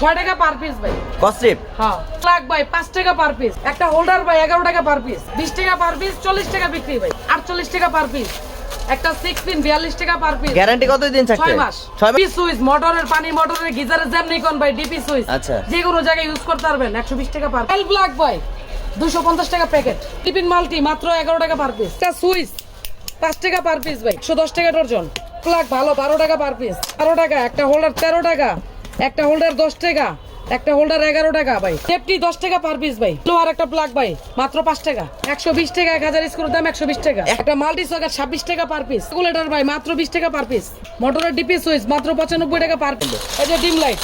ছয় টাকা per piece ভাই কস্ট্রিপ হ্যাঁ প্লাগ ভাই পাঁচ টাকা পার পিস একটা হোল্ডার ভাই এগারো টাকা পার পিস বিশ টাকা পার পিস চল্লিশ টাকা বিক্রি ভাই আটচল্লিশ টাকা পার পিস একটা সিক্স পিন বিয়াল্লিশ টাকা পার পিস গ্যারান্টি কত দিন থাকছে ছয় মাস ছয় মাস পি সুইচ মোটরের পানি মোটরের গিজারের জ্যাম নিকন ভাই ডিপি সুইচ আচ্ছা। যে কোনো জায়গায় ইউজ করতে পারবেন একশো বিশ টাকা পার এল ব্ল্যাক ভাই দুশো পঞ্চাশ টাকা প্যাকেট টিফিন মাল্টি মাত্র এগারো টাকা পার পিস একটা সুইচ পাঁচ টাকা পার পিস ভাই একশো দশ টাকা ডর্জন প্লাগ ভালো বারো টাকা পার পিস বারো টাকা একটা হোল্ডার তেরো টাকা একটা হোল্ডার দশ টাকা একটা হোল্ডার এগারো টাকা ভাই। সেফটি দশ টাকা পার পিস ভাই। লোহার একটা প্লাগ ভাই মাত্র পাঁচ টাকা। একশো বিশ টাকা এক হাজার স্ক্রুর দাম একশো বিশ টাকা। একটা মাল্টি সকেট ছাব্বিশ টাকা পার পিস রেগুলেটর ভাই মাত্র বিশ টাকা পার পিস মোটরের ডিপি সুইচ মাত্র পঁচানব্বই টাকা পার পিস এই যে ডিম লাইট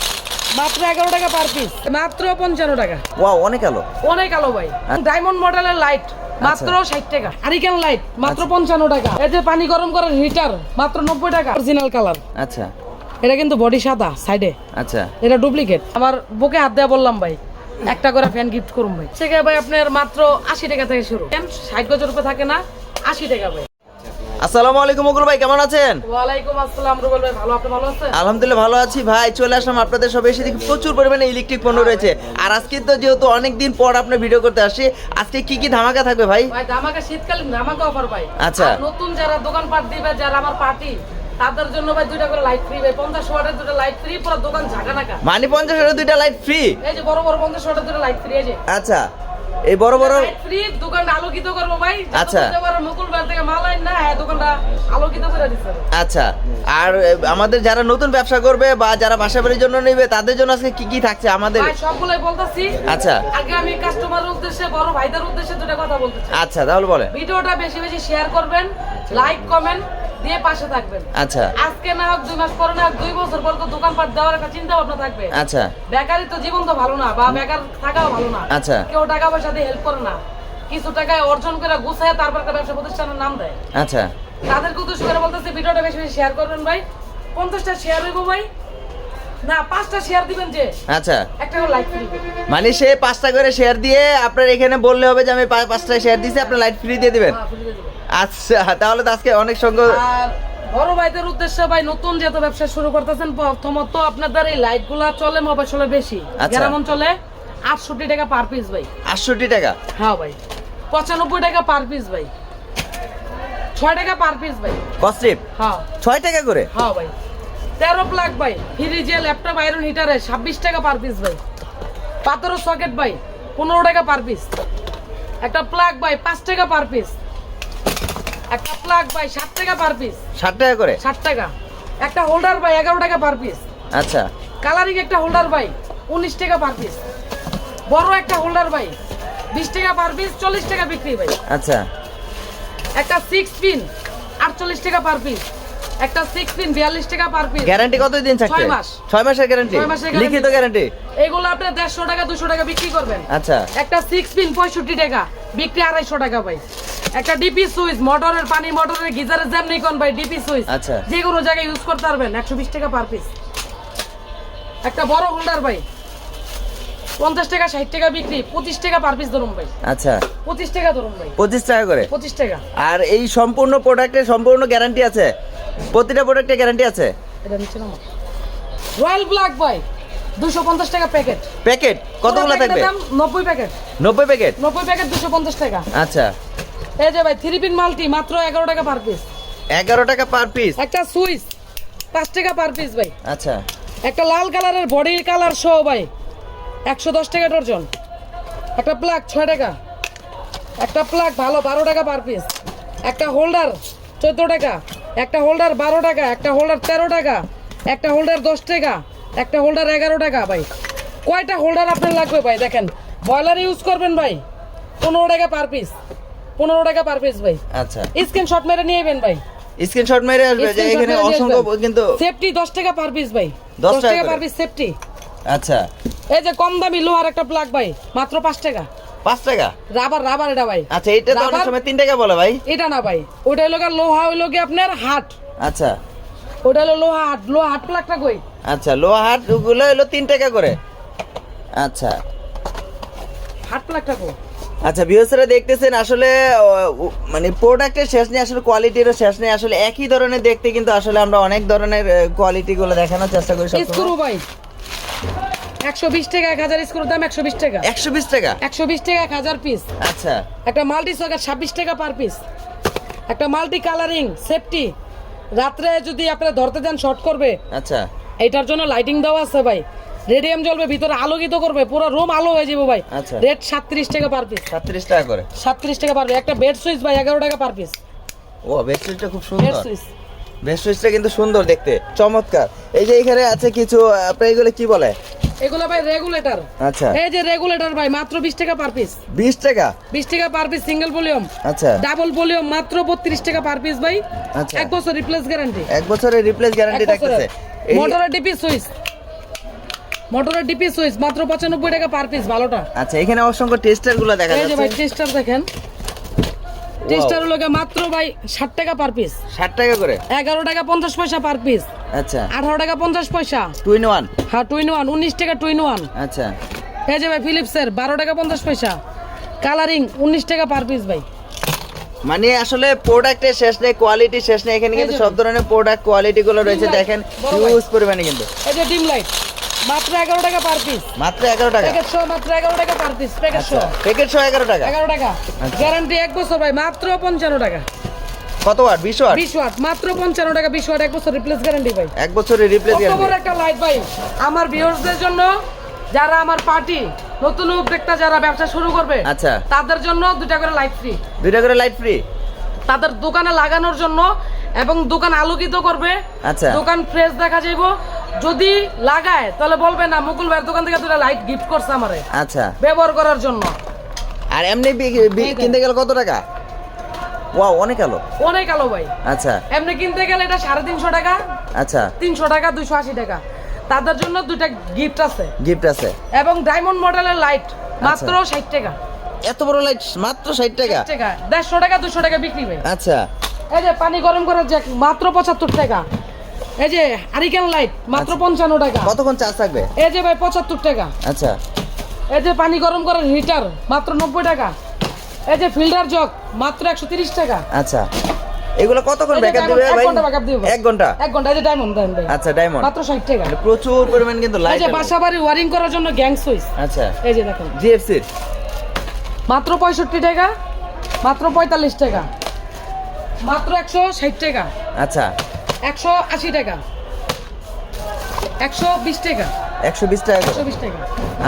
মাত্র এগারো টাকা পার পিস মাত্র পঞ্চান্ন টাকা। ওয়াও অনেক আলো। অনেক আলো ভাই। ডায়মন্ড মডেলের লাইট মাত্র ষাট টাকা। হারিকেন লাইট মাত্র পঞ্চান্ন টাকা। এই যে পানি গরম করার হিটার মাত্র নব্বই টাকা। অরিজিনাল কালার আচ্ছা। এটা কিন্তু বডি সাদা সাইডে আচ্ছা। এটা ডুপ্লিকেট আমার বুকে হাত দেওয়া বললাম ভাই একটা করে ফ্যান গিফট করুন ভাই। সেখানে ভাই আপনার মাত্র আশি টাকা থেকে শুরু। ফ্যান ষাট গজের উপরে থাকে না আশি টাকা ভাই। আসসালামু আলাইকুম মকুল ভাই কেমন আছেন? ওয়ালাইকুম আসসালাম রুবেল ভাই ভালো? আপনি ভালো আছেন? আলহামদুলিল্লাহ ভালো আছি ভাই। চলে আসলাম আপনাদের সব এসে দেখি প্রচুর পরিমাণে ইলেকট্রিক পণ্য রয়েছে। আর আজকে তো যেহেতু অনেক দিন পর আপনার ভিডিও করতে আসি আজকে কি কি ধামাকা থাকবে ভাই? ভাই ধামাকা শীতকালীন ধামাকা অফার ভাই। আচ্ছা। নতুন যারা দোকান পাট দিবে যারা আমার পার্টি তাদের জন্য ভাই দুইটা করে লাইট ফ্রি ভাই। পঞ্চাশ ওয়াটের দুটো লাইট ফ্রি পুরো দোকান ঝাঁকানাকা। মানে পঞ্চাশ হাজার দুইটা লাইট ফ্রি এই যে বড় বড় পঞ্চাশ ওয়াটের দুটো লাইট ফ্রি এই যে। আচ্ছা। এই বড় বড় লাইট ফ্রি দোকানটা আলোকিত করব ভাই। আচ্ছা। মুকুল বার থেকে মাল আইন না হ্যাঁ দোকানটা আলোকিত করে দিচ্ছে আচ্ছা। আর আমাদের যারা নতুন ব্যবসা করবে বা যারা বাসা বাড়ির জন্য নেবে তাদের জন্য আজকে কি কি থাকছে আমাদের? ভাই সবগুলোই বলতেছি। আচ্ছা। আগে আমি কাস্টমারের উদ্দেশ্যে বড় ভাইদের উদ্দেশ্যে দুটো কথা বলতে চাই আচ্ছা তাহলে বলে ভিডিওটা বেশি বেশি শেয়ার করবেন লাইক কমেন্ট দিয়ে পাশে থাকবেন। আচ্ছা। আজকে না হোক দুই মাস পরে না হোক দুই বছর পর তো দোকানপাট দেওয়ার একটা চিন্তা ভাবনা থাকবে। আচ্ছা। বেকারি তো জীবন তো ভালো না বা বেকার থাকাও ভালো না। আচ্ছা। কেউ টাকা পয়সা দিয়ে হেল্প করে না। কিছু টাকায় অর্জন করে গুছায় তারপর একটা ব্যবসা প্রতিষ্ঠানের নাম দেয়। আচ্ছা। তাদেরকে উদ্দেশ্য করে বলতেছি ভিডিওটা বেশি বেশি শেয়ার করবেন ভাই। পঞ্চাশটা শেয়ার হইব ভাই। না পাঁচটা শেয়ার দিবেন যে। আচ্ছা। একটা লাইক ফ্রি মানে সে পাঁচটা করে শেয়ার দিয়ে আপনার এখানে বললে হবে যে আমি পাঁচটা শেয়ার দিছি আপনার লাইট ফ্রি দিয়ে দিবেন। আচ্ছা তাহলে তো আজকে অনেক সঙ্গ বড় ভাইদের উদ্দেশ্যে ভাই নতুন যেহেতু ব্যবসা শুরু করতেছেন প্রথমত আপনাদের এই লাইটগুলা চলে মফসলে বেশি। আচ্ছা। গ্রাম অঞ্চলে আটষট্টি টাকা পার পিস ভাই। আটষট্টি টাকা? হ্যাঁ ভাই। পঁচানব্বই টাকা পার পিস ভাই। ছয় টাকা পার পিস ভাই। কস্ট্রিপ হ্যাঁ। ছয় টাকা করে? হ্যাঁ ভাই। তেরো প্লাগ ভাই। ফ্রিজে ল্যাপটপ আয়রন হিটারে ছাব্বিশ টাকা পার পিস ভাই। পাথরের সকেট ভাই পনেরো টাকা পার পিস একটা প্লাগ ভাই পাঁচ টাকা পার পিস ভাই টাকা পার পিস ষাট টাকা করে? ষাট টাকা। একটা হোল্ডার ভাই এগারো টাকা পার পিস আচ্ছা। কালারিং একটা হোল্ডার ভাই উনিশ টাকা পার পিস বড় একটা হোল্ডার ভাই বিশ টাকা পার পিস চল্লিশ টাকা বিক্রি ভাই। আচ্ছা। একটা সিক্স পিন আটচল্লিশ টাকা পার পিস একটা পিন বিয়াল্লিশ টাকা পার পিস গ্যারান্টি থাকছে? মাস। মাসের গ্যারান্টি ছয় লিখিত গ্যারান্টি এগুলো আপনি দেড়শো টাকা দুশো টাকা বিক্রি করবেন। আচ্ছা। একটা সিক্স পিন পঁয়ষট্টি টাকা। বিক্রি আড়াইশো টাকা ভাই। একটা ডিপি সুইচ মোটরের পানি মোটরের গিজারের জ্যাম নিকন ভাই ডিপি সুইচ আচ্ছা। যে কোনো জায়গায় ইউজ করতে পারবেন একশো বিশ টাকা পার পিস একটা বড় হোল্ডার ভাই পঞ্চাশ টাকা ষাট টাকা বিক্রি পঁচিশ টাকা পার পিস ধরুন ভাই। আচ্ছা। পঁচিশ টাকা ধরুন ভাই। পঁচিশ টাকা করে? পঁচিশ টাকা। আর এই সম্পূর্ণ প্রোডাক্টের সম্পূর্ণ গ্যারান্টি আছে? প্রতিটা প্রোডাক্টে গ্যারান্টি আছে? এটা নিচে নামা রয়্যাল ব্ল্যাক ভাই দুশো পঞ্চাশ টাকা প্যাকেট প্যাকেট কতগুলো থাকবে? নব্বই প্যাকেট নব্বই প্যাকেট নব্বই প্যাকেট দুশো পঞ্চাশ টাকা। আচ্ছা। এই যে ভাই থ্রি পিন মাল্টি মাত্র এগারো টাকা পার পিস এগারো টাকা পার পিস একটা সুইচ পাঁচ টাকা পার পিস ভাই। আচ্ছা। একটা লাল কালারের বডি কালার শো ভাই। একশো দশ টাকা ডর্জন একটা প্লাগ ছয় টাকা। একটা প্লাগ ভালো বারো টাকা পার পিস একটা হোল্ডার চোদ্দ টাকা। একটা হোল্ডার বারো টাকা। একটা হোল্ডার তেরো টাকা। একটা হোল্ডার দশ টাকা। একটা হোল্ডার এগারো টাকা ভাই। কয়টা হোল্ডার আপনার লাগবে ভাই দেখেন। ব্রয়লার ইউজ করবেন ভাই পনেরো টাকা পার পিস পনেরো টাকা পার পিস ভাই। আচ্ছা। স্ক্রিনশট মেরে নিয়ে যাবেন ভাই। স্ক্রিনশট মেরে আসবে যে এখানে অসংখ্য কিন্তু সেফটি দশ টাকা পার পিস ভাই। 10 দশ টাকা পার পিস সেফটি আচ্ছা। এই যে কম দামি লোহার একটা প্লাগ ভাই মাত্র পাঁচ টাকা। পাঁচ টাকা? রাবার রাবার এটা ভাই। আচ্ছা এটা তো অনেক সময় তিন টাকা বলে ভাই। এটা না ভাই। ওটা হলো লোহা হইল গিয়ে আপনার হাট। আচ্ছা। ওটা হলো লোহা হাট। লোহা হাট প্লাগটা কই? আচ্ছা লোহা হাটগুলো হলো তিন টাকা করে। আচ্ছা। হাট প্লাগটা কই? আচ্ছা ভিউসারা দেখতেছেন আসলে মানে প্রোডাক্টের শেষ নেই আসলে কোয়ালিটিরও শেষ নেই আসলে একই ধরনের দেখতে কিন্তু আসলে আমরা অনেক ধরনের কোয়ালিটি গুলো দেখানোর চেষ্টা করি স্ক্রু ভাই একশো বিশ টাকা এক হাজার স্ক্রুর দাম একশো বিশ টাকা। একশো বিশ টাকা? একশো বিশ টাকা এক হাজার পিস আচ্ছা। একটা মাল্টি সকেট ছাব্বিশ টাকা পার পিস একটা মাল্টি কালারিং সেফটি রাত্রে যদি আপনারা ধরতে যান শর্ট করবে। আচ্ছা। এটার জন্য লাইটিং দেওয়া আছে ভাই। রেডিয়াম জ্বলবে ভিতরে আলোকিত করবে পুরো রুম আলো হয়ে যাবে ভাই। আচ্ছা। রেট সাতত্রিশ টাকা পার পিস সাতত্রিশ টাকা করে। সাতত্রিশ টাকা পার পিস একটা বেড সুইচ ভাই এগারো টাকা পার পিস ও বেডশিটটা খুব সুন্দর। বেড সুইচ বেডশিটটা কিন্তু সুন্দর দেখতে। চমৎকার। এই যে এখানে আছে কিছু আপনার এগুলো কি বলে? এগুলো ভাই রেগুলেটর আচ্ছা। এই যে রেগুলেটর ভাই মাত্র বিশ টাকা পার পিস বিশ টাকা? বিশ টাকা পার পিস সিঙ্গেল ভলিউম আচ্ছা। ডাবল ভলিউম মাত্র বত্রিশ টাকা পার পিস ভাই। আচ্ছা। এক বছর রিপ্লেস গ্যারান্টি এক বছরের রিপ্লেস গ্যারান্টি থাকতেছে। মোটরের ডিপি সুইচ মোটরের ডিপি সুইচ মাত্র পঁচানব্বই টাকা পার পিস ভালোটা। আচ্ছা এখানে অসংখ্য টেস্টারগুলো দেখা এই যে ভাই টেস্টার দেখেন। টেস্টার গিয়ে মাত্র ভাই ষাট টাকা পার পিস। ষাট টাকা করে? এগারো টাকা পঞ্চাশ পয়সা পার পিস। আচ্ছা। আঠারো টাকা পঞ্চাশ পয়সা। টু ইন ওয়ান হ্যাঁ টুইন ওয়ান উনিশ টাকা টুইন ওয়ান আচ্ছা। এই যে ভাই ফিলিপসের বারো টাকা পঞ্চাশ পয়সা। কালারিং উনিশ টাকা পার পিস ভাই। মানে আসলে প্রোডাক্টের শেষ নেই কোয়ালিটি শেষ নেই এখানে কিন্তু সব ধরনের প্রোডাক্ট কোয়ালিটি গুলো রয়েছে দেখেন। হিউজ পরিমাণে কিন্তু। এই যে ডিম লাইট মাত্র এগারো টাকা পার পিস মাত্র এগারো টাকা? প্যাকেট শো মাত্র এগারো টাকা পার পিস প্যাকেট শো আচ্ছা প্যাকেট সহ এগারো টাকা? এগারো টাকা। আচ্ছা। গ্যারান্টি এক বছর ভাই মাত্র পঞ্চান্ন টাকা। কত ওয়াট বিশ ওয়াট বিশ ওয়াট মাত্র পঞ্চান্ন টাকা বিশ ওয়াট এক বছর রিপ্লেস গ্যারান্টি ভাই। এক বছরের রিপ্লেস বড় গ্যারান্টি একটা লাইট ভাই। আমার ভিউয়ার্সদের জন্য যারা আমার পার্টি নতুন উদ্যোক্তা যারা ব্যবসা শুরু করবে আচ্ছা। তাদের জন্য দুটা করে লাইট ফ্রি দুইটা করে লাইট ফ্রি তাদের দোকানে লাগানোর জন্য এবং দোকান আলোকিত করবে। আচ্ছা। দোকান ফ্রেশ দেখা যাইব। যদি লাগায় তাহলে বলবে না মুকুল ভাইয়ের দোকান থেকে দুটা লাইট গিফট করছে আমারে। আচ্ছা। ব্যবহার করার জন্য। আর এমনি। কিনতে গেলে কত টাকা? ওয়াও অনেক আলো। অনেক আলো ভাই। আচ্ছা। এমনি কিনতে গেলে এটা সাড়ে তিনশো টাকা আচ্ছা। তিনশো টাকা দুইশো আশি টাকা। তাদের জন্য দুইটা গিফট আছে। গিফট আছে। এবং ডায়মন্ড মডেলের লাইট মাত্র ষাট টাকা। এত বড় লাইট মাত্র ষাট টাকা? দেড়শো টাকা দুশো টাকা বিক্রি ভাই। আচ্ছা। এই যে পানি গরম করার জ্যাক মাত্র পঁচাত্তর টাকা। এই যে হারিকেন লাইট মাত্র আচ্ছা। পঞ্চান্ন টাকা। কতক্ষণ চার্জ থাকবে? এই যে ভাই পঁচাত্তর টাকা। আচ্ছা। এই যে পানি গরম করার হিটার মাত্র নব্বই টাকা। এই যে ফিল্টার জগ মাত্র একশো তিরিশ টাকা। আচ্ছা। এগুলো কতক্ষণ ব্যাকআপ দিবে ভাই? ঘণ্টা backup দিবে। ভাই। এক ঘণ্টা? এক ঘণ্টা এই যে ডায়মন্ড দেন ভাই আচ্ছা ডায়মন্ড মাত্র ষাট টাকা। প্রচুর পরিমাণ কিন্তু এই লাইট যে বাসা বাড়ি ওয়ারিং করার জন্য গ্যাং সুইচ আচ্ছা। এই যে দেখেন। জিএফসির মাত্র পঁয়ষট্টি টাকা মাত্র পঁয়তাল্লিশ টাকা মাত্র একশো ষাট টাকা। আচ্ছা। একশো আশি টাকা। একশো বিশ টাকা। একশো বিশ টাকা একশো বিশ টাকা।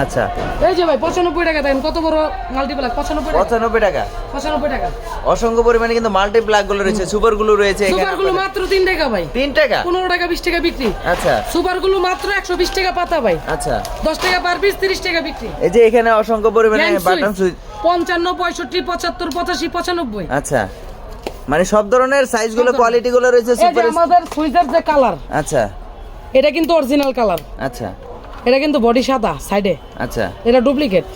আচ্ছা। এই যে ভাই পঁচানব্বই টাকা দেন কত বড় মাল্টিপ্লাক পঁচানব্বই পঁচানব্বই টাকা। পঁচানব্বই টাকা। অসংখ্য পরিমাণে কিন্তু মাল্টি প্লাগগুলো রয়েছে সুপারগুলো রয়েছে সুপারগুলো মাত্র তিন টাকা ভাই। তিন টাকা? পনেরো টাকা বিশ টাকা বিক্রি। আচ্ছা। সুপারগুলো মাত্র একশো বিশ টাকা পাতা ভাই। আচ্ছা। দশ টাকা পার পিস তিরিশ টাকা বিক্রি। এই যে এখানে অসংখ্য পরিমাণে বাটন সুইচ পঞ্চান্ন পঁয়ষট্টি পঁচাত্তর পঁচাশি পঁচানব্বই। আচ্ছা। মানে সব ধরনের সাইজগুলো কোয়ালিটি গুলো রয়েছে সুপার আমাদের সুইজার যে কালার আচ্ছা। এটা কিন্তু অরিজিনাল কালার আচ্ছা। এটা কিন্তু বডি সাদা সাইডে আচ্ছা। এটা ডুপ্লিকেট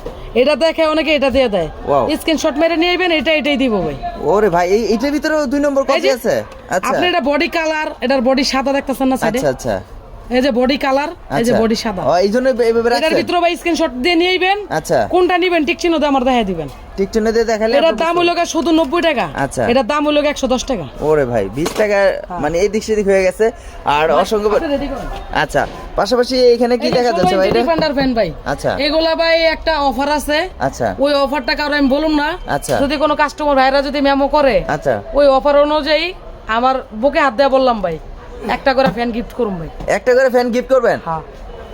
এটা দেখে অনেকে এটা দিয়ে দেয়। ওয়াও স্ক্রিনশট মেরে নিয়ে যাবেন এটা এটাই দিব ভাই। ওরে ভাই এই এটার ভিতরে দুই নম্বর কপি আছে? আচ্ছা। আপনি এটা বডি কালার এটার বডি সাদা দেখতেছেন না সাইডে আচ্ছা আচ্ছা। এই যে বডি কালার এই যে আচ্ছা। বডি সাদা। ও এই জন্য এটার রাখছেন ভিতরে ভাই স্ক্রিনশট দিয়ে আচ্ছা। কোনটা নিবেন ঠিক চিহ্ন দিয়ে আমার দিবেন। ঠিক চিহ্ন দিয়ে দেখালে এটার দাম হলো শুধু নব্বই টাকা। আচ্ছা। এটার দাম হলো একশো দশ টাকা। ওরে ভাই বিশ টাকা মানে এই দিক সেদিক হয়ে গেছে। আর অসংখ্য। আচ্ছা পাশাপাশি এখানে কি দেখা যাচ্ছে ভাই এটা? ডিফেন্ডার ফ্যান ভাই আচ্ছা। এগুলা ভাই একটা অফার আছে। আচ্ছা। ওই অফারটা কারও আমি বলুন না। আচ্ছা। যদি কোনো কাস্টমার ভাইরা যদি মেমো করে আচ্ছা। ওই অফার অনুযায়ী আমার বুকে হাত দেওয়া বললাম ভাই। একটা করে ফ্যান গিফট করুন ভাই। একটা করে ফ্যান গিফট করবেন? হ্যাঁ।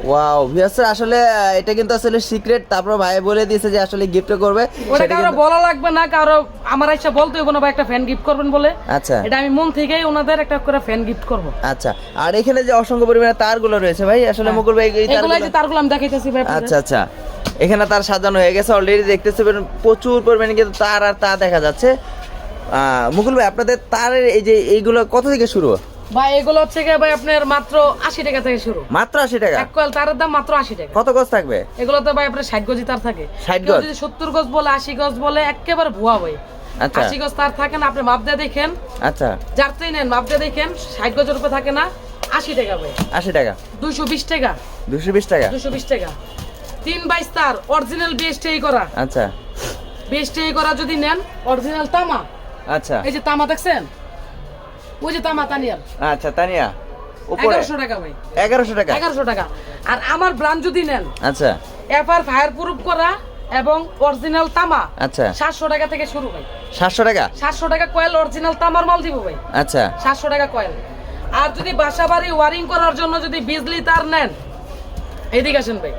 ওয়াও ভিউয়ার্স আসলে এটা কিন্তু আসলে সিক্রেট তারপর ভাই বলে দিয়েছে যে আসলে গিফট করবে। ওটা কারও বলা লাগবে না কারও আমার ইচ্ছা বলতে হইব না ভাই একটা ফ্যান গিফট করবেন বলে। আচ্ছা। এটা আমি মন থেকেই ওনাদের একটা করে ফ্যান গিফট করব। আচ্ছা। আর এখানে যে অসংখ্য পরিমাণে তারগুলো রয়েছে ভাই আসলে মুকুল ভাই এই হ্যাঁ। তারগুলো যে তারগুলো আমি দেখাইতেছি ভাই আচ্ছা আচ্ছা। এখানে তার সাজানো হয়ে গেছে অলরেডি দেখতেছে প্রচুর পরিমাণে কিন্তু তার আর তা দেখা যাচ্ছে। মুকুল ভাই আপনাদের তারের এই যে এইগুলো কত থেকে শুরু? ভাই এগুলো হচ্ছে গিয়ে ভাই আপনার মাত্র আশি টাকা থেকে শুরু। মাত্র আশি টাকা? এক কয়েল তারের দাম মাত্র আশি টাকা। কত গজ থাকবে? এগুলো তো ভাই আপনার ষাট গজি তার থাকে। 60 গজ? যদি সত্তর গজ বলে আশি গজ বলে একেবারে ভুয়া ভাই। আচ্ছা। আশি গজ তার থাকে না আপনি মাপ দিয়ে দেখেন। আচ্ছা। যার নেন মাপ দিয়ে দেখেন ষাট গজের উপরে থাকে না আশি টাকা ভাই। আশি টাকা। দুইশো বিশ টাকা। দুশো বিশ টাকা? দুশো বিশ টাকা। তিন বাইশ তার অরিজিনাল বিএসটিআই করা। আচ্ছা। বিএসটিআই করা যদি নেন অরিজিনাল তামা। আচ্ছা। এই যে তামা দেখছেন? ওই যে তামা তানিয়ার। আচ্ছা তানিয়া উপরে। টাকা ভাই। এগারোশো টাকা? এগারোশো টাকা। আর আমার ব্রান্ড যদি নেন আচ্ছা। এফআর ফায়ার প্রুফ করা এবং অরিজিনাল তামা আচ্ছা। সাতশো টাকা থেকে শুরু ভাই। সাতশো টাকা? সাতশো টাকা কয়েল অরিজিনাল তামার মাল দিব ভাই। আচ্ছা। সাতশো টাকা কয়েল আর যদি বাসা বাড়ি ওয়ারিং করার জন্য যদি বিজলি তার নেন এদিকে আসেন ভাই।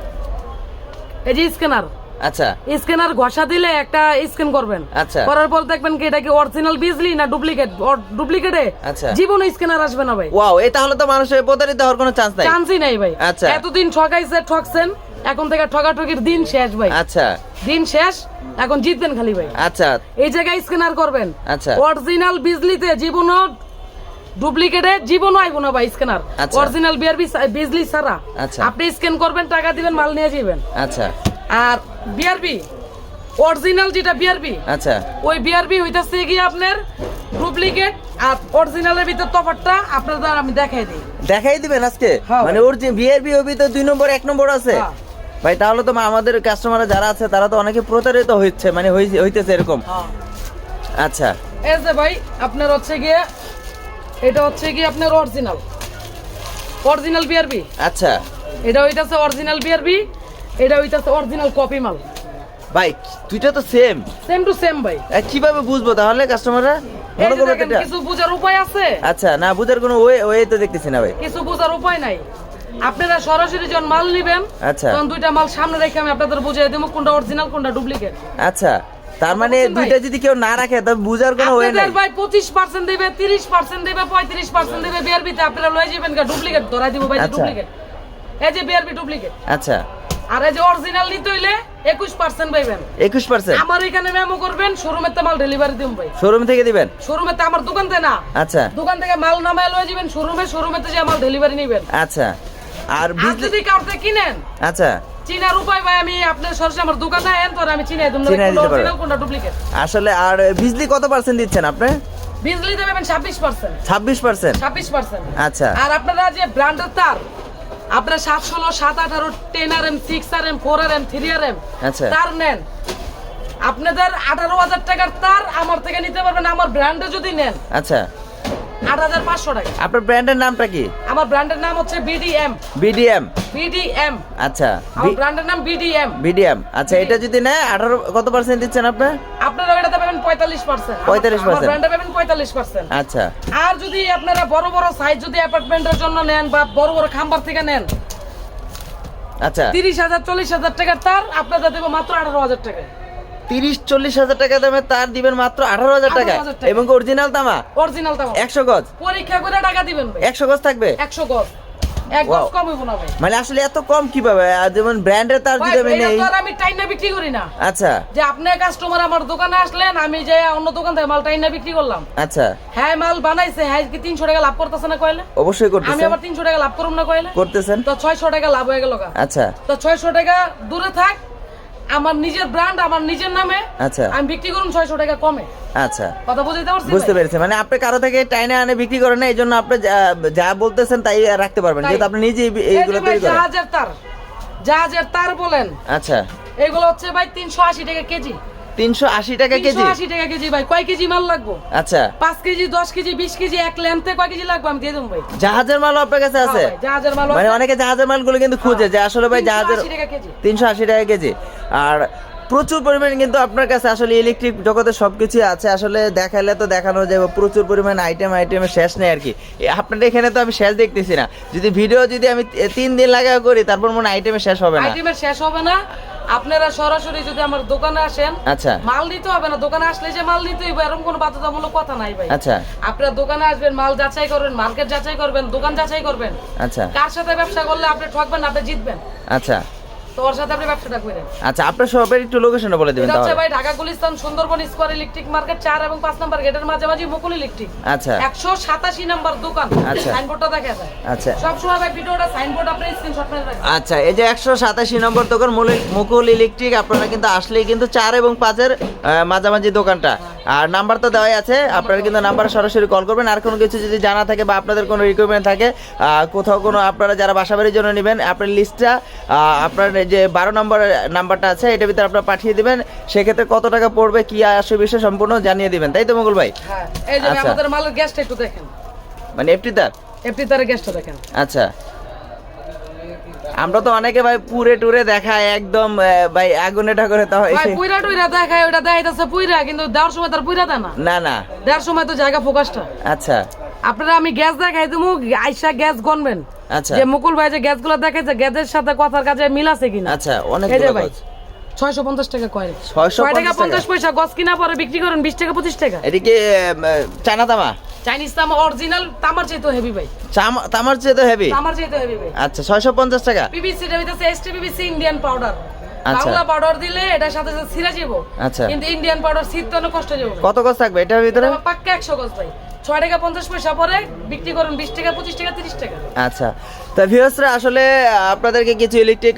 এই যে স্ক্যানার আচ্ছা। স্ক্যানার ঘষা দিলে একটা স্ক্যান করবেন। আচ্ছা। করার পর দেখবেন কি এটা কি অরিজিনাল বিজলি না ডুপ্লিকেট ডুপ্লিকেটে আচ্ছা। জীবনে স্ক্যানার আসবে না ভাই। ওয়াও এই তাহলে তো মানুষের প্রতারিত হওয়ার কোনো চান্স নাই। চান্সই নাই ভাই। আচ্ছা। এতদিন ঠকাইছে ঠকছেন এখন থেকে ঠকাঠকির দিন শেষ ভাই। আচ্ছা। দিন শেষ এখন জিতবেন খালি ভাই। আচ্ছা। এই জায়গায় স্ক্যানার করবেন। আচ্ছা। অরিজিনাল বিজলিতে জীবনও ডুপ্লিকেটে জীবনও আইব না ভাই স্ক্যানার। অরিজিনাল বিআরবি বিজলি ছাড়া। আচ্ছা। আপনি স্ক্যান করবেন টাকা দিবেন মাল নিয়ে যাবেন। আচ্ছা। আর বিআরবি অরিজিনাল যেটা বিআরবি আচ্ছা। ওই বিআরবি হইতাছে গিয়ে আপনার ডুপ্লিকেট আর অরিজিনালের ভিতর তফাৎটা আপনাদের আমি দেখাই দিই। দেখাই দিবেন আজকে? হ্যাঁ, মানে ওর যে বিআরবি ওবি তো দুই নম্বর এক নম্বর আছে? হ্যাঁ। ভাই তাহলে তো আমাদের কাস্টমার যারা আছে তারা তো অনেকে প্রতারিত হচ্ছে মানে হইতেছে এরকম। হ্যাঁ। আচ্ছা। এই যে ভাই আপনার হচ্ছে গিয়ে এটা হচ্ছে গিয়ে আপনার অরিজিনাল অরিজিনাল বিআরবি আচ্ছা। এটা হইতাছে অরিজিনাল বিআরবি এটা হইতাছে অরিজিনাল কপি মাল। ভাই দুইটা তো সেম সেম টু সেম ভাই। কীভাবে বুঝব? তাহলে কাস্টমাররা মনে করবে এটা কিছু বোঝার উপায় আছে? আচ্ছা না বুঝার কোনো ওয়ে ওয়ে তো দেখতেছি না ভাই। কিছু বোঝার উপায় নাই। আপনারা সরাসরি যখন মাল নিবেন আচ্ছা। তখন দুইটা মাল সামনে রেখে আমি আপনাদের বুঝিয়ে দেবো কোনটা অরিজিনাল কোনটা ডুপ্লিকেট আচ্ছা তার মানে দুইটা যদি কেউ না রাখে তবে বুঝার কোনো ওয়ে নাই। ভাই পঁচিশ পার্সেন্ট দেবে তিরিশ পার্সেন্ট দেবে পঁয়ত্রিশ পার্সেন্ট দেবে বিআরবিতে আপনারা লয়ে যাবেন ডুপ্লিকেট ধরাই দিব ভাই আচ্ছা। ডুপ্লিকেট এই যে বিআরবি ডুপ্লিকেট আচ্ছা। আর এই যে অরিজিনাল নিতে হইলে একুশ পার্সেন্ট পাইবেন। একুশ পার্সেন্ট আমার এখানে মেমো করবেন শোরুমের তো মাল ডেলিভারি দিম ভাই। শোরুম থেকে দিবেন? শোরুমে তো আমার দোকান থেকে না। আচ্ছা। দোকান থেকে মাল নামায় লয়ে যাবেন শোরুমে শোরুমে যে মাল ডেলিভারি নিবেন। আচ্ছা। আর যদি থেকে কিনেন আচ্ছা। চিনার উপায় ভাই আমি আপনার সরাসরি আমার দোকানে তো আমি চিনাই দিম দিতে কোনটা পারবেন। অরিজিনাল কোনটা ডুপ্লিকেট আসলে আর বিজলি কত পার্সেন্ট দিচ্ছেন আপনি? বিজলি দেবেন ছাব্বিশ পার্সেন্ট ছাব্বিশ পার্সেন্ট ছাব্বিশ পার্সেন্ট আচ্ছা। আর আপনারা যে ব্র্যান্ডের তার আপনারা সাত ষোলো সাত আঠারো ten R M six R M four R M three R M আচ্ছা। তার নেন। আপনাদের আঠারো হাজার টাকার তার আমার থেকে নিতে পারবেন আমার ব্র্যান্ডে যদি নেন। আচ্ছা। আট হাজার পাঁচশো টাকা। আপনার ব্র্যান্ডের নামটা কি? আমার ব্র্যান্ডের নাম হচ্ছে বিডিএম। বিডিএম। বিডিএম। আচ্ছা। আমার ব্র্যান্ডের নাম বিডিএম। বিডিএম। আচ্ছা এটা যদি নেয় আঠারো কত পার্সেন্ট দিচ্ছেন আপনি? আপনারা ওইটাতে পঁয়তাল্লিশ পার্সেন্ট পাবেন পঁয়তাল্লিশ পার্সেন্ট আচ্ছা। আর যদি আপনারা বড় বড় সাইজ যদি অ্যাপার্টমেন্টের জন্য নেন বা বড় বড় খাম্বার থেকে নেন আচ্ছা। তিরিশ হাজার চল্লিশ হাজার টাকার তার আপনাদের দেবো মাত্র আঠারো হাজার টাকা তিরিশ চল্লিশ হাজার টাকা দামে তার দিবেন মাত্র আঠারো হাজার টাকা এবং অরিজিনাল তামা? অরিজিনাল দাম একশো গজ? পরীক্ষা করে টাকা দিবেন একশো গজ থাকবে? একশো গজ। মানে আসলে এত কম কীভাবে? যেমন ব্র্যান্ডের তার যদি আমি নেই। আমি টাইনা বিক্রি করি না। আচ্ছা। যে আপনার কাস্টমার আমার দোকানে আসলেন আমি যে অন্য দোকান থেকে মাল টাইনা বিক্রি করলাম। আচ্ছা। হ্যাঁ মাল বানাইছে হ্যাঁ কি তিনশো টাকা লাভ করতেছে না কইলে? অবশ্যই আমি আবার তিনশো টাকা লাভ করব না কইলে? করতেছেন। তো ছয়শো টাকা লাভ হয়ে গেল আচ্ছা। তো ছয়শো টাকা দূরে থাক আমার নিজের ব্র্যান্ড আমার নিজের নামে আচ্ছা। আমি বিক্রি করুন ছয়শো টাকা কমে। আচ্ছা। কথা বুঝতে পারছি বুঝতে? পেরেছি। মানে আপনি কারও থেকে টাইনে আনে বিক্রি করেন না এই জন্য আপনি যা- বলতেছেন তাই রাখতে পারবেন। যেহেতু আপনি নিজে এই এইগুলো তৈরি করেন। জাহাজের তার জাহাজের তার বলেন। আচ্ছা। এগুলো হচ্ছে ভাই তিনশো আশি টাকা কেজি। তিনশো আশি টাকা কেজি? আশি টাকা কেজি ভাই। কয় কেজি মাল লাগবো? আচ্ছা। পাঁচ কেজি দশ কেজি বিশ কেজি এক ল্যাম্পে কয় কেজি লাগবে? আমি দিয়ে দেবো ভাই। জাহাজের মাল আপনার কাছে আছে? হ্যাঁ জাহাজের মাল মানে অনেকে জাহাজের মালগুলো কিন্তু খুঁজে যে আসলে ভাই জাহাজের 380 টাকা কেজি। তিনশো আশি টাকা কেজি। আর প্রচুর পরিমাণে কিন্তু আপনার কাছে আসলে ইলেকট্রিক জগতে সবকিছু আছে। আসলে দেখালে তো দেখানো যাবে প্রচুর পরিমাণে আইটেম আইটেমের শেষ নেই আর কি। এ, আপনাদের এখানে তো আমি শেষ দেখতেছি না। যদি ভিডিও যদি আমি তিন দিন লাগা করি তারপর মনে আইটেমের শেষ হবে না। আইটেমের শেষ হবে না। আপনারা সরাসরি যদি আমার দোকানে আসেন আচ্ছা। মাল নিতে হবে না। দোকানে আসলে যে মাল নিতে হইবে এরকম কোনো বাধ্যতামূলক কথা নাই ভাই। আচ্ছা। আপনারা দোকানে আসবেন মাল যাচাই করবেন মার্কেট যাচাই করবেন দোকান যাচাই করবেন। আচ্ছা। কার সাথে ব্যবসা করলে আপনি ঠকবেন আপনি জিতবেন। আচ্ছা। তো ওর সাথে আপনি ব্যবসাটা করেন। আচ্ছা আপনার সবের একটু লোকেশনটা বলে দেবেন তাহলে। ভাই Dhaka Gulistan Sundarban square electric market চার এবং পাঁচ নাম্বার গেটের মাঝামাঝি মুকুল ইলেকট্রিক। আচ্ছা। একশো সাতাশি নাম্বার দোকান। আচ্ছা। সাইনবোর্ডটা দেখা যায়। আচ্ছা। সবসময় ভাই ভিডিওটা সাইনবোর্ড আপনি স্ক্রিনশট মেরে রাখবেন। আচ্ছা এই যে একশো সাতাশি নম্বর দোকান মুকুল ইলেকট্রিক আপনারা কিন্তু আসলেই কিন্তু চার এবং পাঁচের আহ, মাঝামাঝি দোকানটা। আর নাম্বার তো দেওয়াই আছে আপনারা কিন্তু নাম্বার সরাসরি কল করবেন। আর কোনো কিছু যদি জানা থাকে বা আপনাদের কোনো রিকোয়ারমেন্ট থাকে কোথাও কোনো আপনারা যারা বাসাবাড়ির জন্য নেবেন আপনার লিস্টটা আপনার যে বারো নম্বর নাম্বারটা আছে এটার ভিতরে আপনারা পাঠিয়ে দিবেন। সেক্ষেত্রে কত টাকা পড়বে কি আসে বিষয় সম্পূর্ণ জানিয়ে দিবেন। তাই তো মুকুল ভাই? হ্যাঁ এই যে আচ্ছা। আমাদের মালের গ্যাসটা একটু দেখেন। মানে এফটি তার এফটি তারের গ্যাসটা দেখেন। আচ্ছা। আমরা তো অনেকে ভাই পুরে টুরে দেখায় একদম ভাই আগুনে ঠাকুরে তো ভাই পুইরা টুইরা দেখায় ওটা দেখাইতেছে পুইরা কিন্তু দেওয়ার সময় তার পুইরা দেয় না। না না। দেওয়ার সময় তো জায়গা ফোকাসটা আচ্ছা। আপনারা আমি গ্যাস দেখাই দেবো আইসা গ্যাস গনবেন। যে মুকুল ভাই যে গ্যাসগুলো দেখাইছে গ্যাসের সাথে কথার কাজে মিল আছে কিনা? আচ্ছা অনেক ভাই ছয়শো পঞ্চাশ টাকা কয়েন 650 টাকা? পঞ্চাশ পয়সা গছ কিনা পরে বিক্রি করেন বিশ টাকা পঁচিশ টাকা। এদিকে চানা তামা? চাইনিজ তামা অরিজিনাল তামার চেয়ে তো হেভি ভাই তামার চেয়ে তো হেভি তামার চেয়ে তো হেভি ভাই। আচ্ছা ছয়শো পঞ্চাশ টাকা। পিবিসি এটা হইতাছে এসটি পিবিসি ইন্ডিয়ান পাউডার আচ্ছা। বাংলা পাউডার দিলে এটার সাথে সাথে সিরা যাব আচ্ছা। কিন্তু ইন্ডিয়ান পাউডার সিট তো কষ্ট যাব কত গজ থাকবে এটার ভিতরে? পাক্কা একশো গজ ভাই। ছয় টাকা পঞ্চাশ পয়সা পরে বিক্রি করুন বিশ টাকা পঁচিশ টাকা তিরিশ টাকা। আচ্ছা। তো ভিউয়ার্সরা, আসলে আপনাদেরকে কিছু ইলেকট্রিক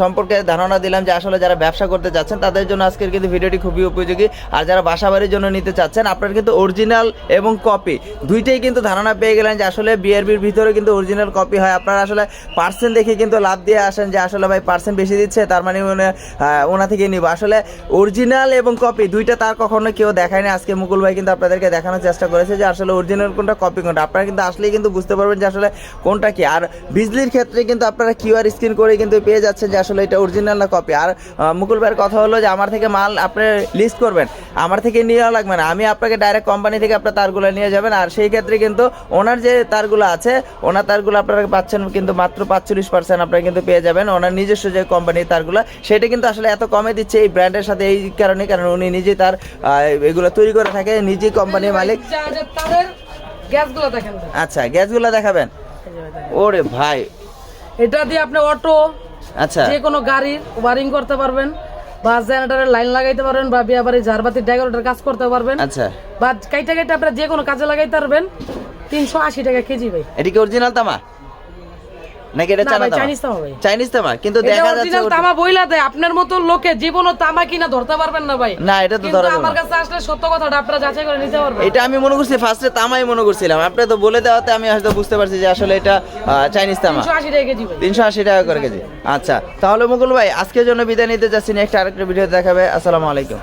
সম্পর্কে ধারণা দিলাম যে আসলে যারা ব্যবসা করতে চাচ্ছেন তাদের জন্য আজকের কিন্তু ভিডিওটি খুবই উপযোগী। আর যারা বাসাবাড়ির জন্য নিতে চাচ্ছেন, আপনারা কিন্তু অরিজিনাল এবং কপি দুইটাই কিন্তু ধারণা পেয়ে গেলেন যে আসলে বিআরবির ভিতরে কিন্তু অরিজিনাল কপি হয়। আপনারা আসলে পার্সেন্ট দেখে কিন্তু লাভ দিয়ে আসেন যে আসলে ভাই পার্সেন্ট বেশি দিচ্ছে, তার মানে ওনা থেকে নিব। আসলে অরিজিনাল এবং কপি দুইটা তার কখনো কেউ দেখায়নি। আজকে মুকুল ভাই কিন্তু আপনাদেরকে দেখানোর চেষ্টা করেছে যে আসলে অরিজিনাল কোনটা কপি কোনটা। আপনারা কিন্তু আসলেই কিন্তু বুঝতে পারবেন যে আসলে কোনটা কি। আর বিজলির ক্ষেত্রে কিন্তু আপনারা কিউআর স্ক্রিন করে কিন্তু পেয়ে যাচ্ছেন যে আসলে এটা অরিজিনাল না কপি আর মুকুল ভাইয়ের কথা হলো যে আমার থেকে মাল আপনি লিস্ট করবেন। আমার থেকে নেওয়া লাগবে না। আমি আপনাকে ডাইরেক্ট কোম্পানি থেকে আপনার তারগুলো নিয়ে যাবেন। আর সেই ক্ষেত্রে কিন্তু ওনার যে তারগুলো আছে ওনার তারগুলো আপনারা পাচ্ছেন কিন্তু মাত্র পাঁচচল্লিশ পার্সেন্ট আপনারা কিন্তু পেয়ে যাবেন। ওনার নিজস্ব যে কোম্পানির তারগুলো সেটা কিন্তু আসলে এত কমে দিচ্ছে এই ব্র্যান্ডের সাথে এই কারণে কারণ উনি নিজেই তার এগুলো তৈরি করে থাকে নিজেই কোম্পানির মালিক। আচ্ছা গ্যাসগুলো দেখাবেন। ওরে ভাই। এটা দিয়ে আপনি অটো আচ্ছা। যে কোনো গাড়ির ওয়ারিং করতে পারবেন বা জেনারেটরের লাইন লাগাইতে পারবেন বা বিয়া বাড়ি ঝাড়বাতির ডেকোরেটর কাজ করতে পারবেন। আচ্ছা। বা কাইটা কাইটা আপনারা যে কোনো কাজে লাগাইতে পারবেন তিনশো আশি টাকা কেজি ভাই। এটা কি অরিজিনাল তামা? নাকি এটা না চানা ভাই তামা? চাইনিজ তামা কিন্তু দেখা যাচ্ছে তামা বইলা দেয় আপনার মতো লোকে জীবনও তামা কিনা ধরতে পারবেন না ভাই। না এটা তো ধরা আমার কাছে আসলে সত্য কথাটা আপনারা যাচাই করে নিতে পারবেন। এটা আমি মনে করছি ফার্স্টে তামাই মনে করছিলাম। আপনি তো বলে দেওয়াতে আমি হয়তো বুঝতে পারছি যে আসলে এটা চাইনিজ তামা। তিনশো আশি টাকা কেজি ভাই। তিনশো আশি টাকা করে কেজি। আচ্ছা তাহলে মুকুল ভাই আজকের জন্য বিদায় নিতে যাচ্ছি। নেক্সট আরেকটা ভিডিও দেখাবে। আসসালামু আলাইকুম।